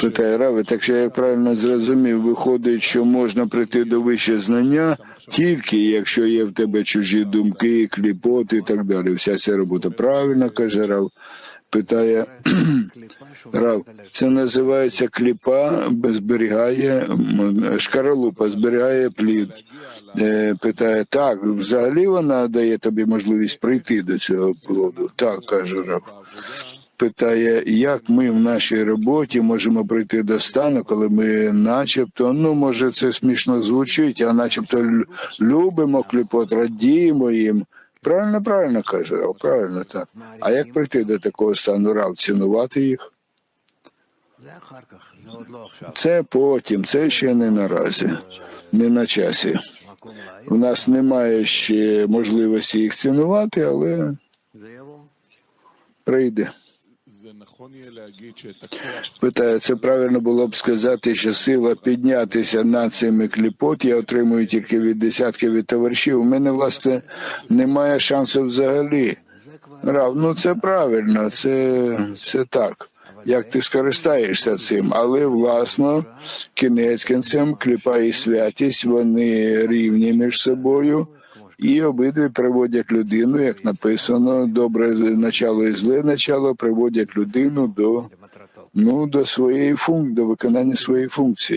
Питає Рави, так що я правильно зрозумів, виходить, що можна прийти до вищого знання тільки якщо є в тебе чужі думки, кліпоти і так далі. Вся ця робота правильно, каже Рав. Питає Рав, це називається кліпа, зберігає шкаралупа, зберігає плід. Е, Питає, так, взагалі вона дає тобі можливість прийти до цього плоду. Так, каже Рав питає, як ми в нашій роботі можемо прийти до стану, коли ми, начебто, ну може, це смішно звучить, а начебто любимо кліпот, радіємо їм. Правильно, правильно каже, правильно так. А як прийти до такого стану Рав? Цінувати їх? Це потім, це ще не наразі, не на часі. У нас немає ще можливості їх цінувати, але прийде. Питаю, це правильно було б сказати, що сила піднятися над цими кліпот я отримую тільки від десятків від товаришів. У мене власне немає шансу взагалі. Рав, ну це правильно, це, це так. Як ти скористаєшся цим, але власно кінець кінцем кліпа і святість, вони рівні між собою і обидві приводять людину, як написано, добре начало і зле начало приводять людину до ну до своєї функції, до виконання своєї функції.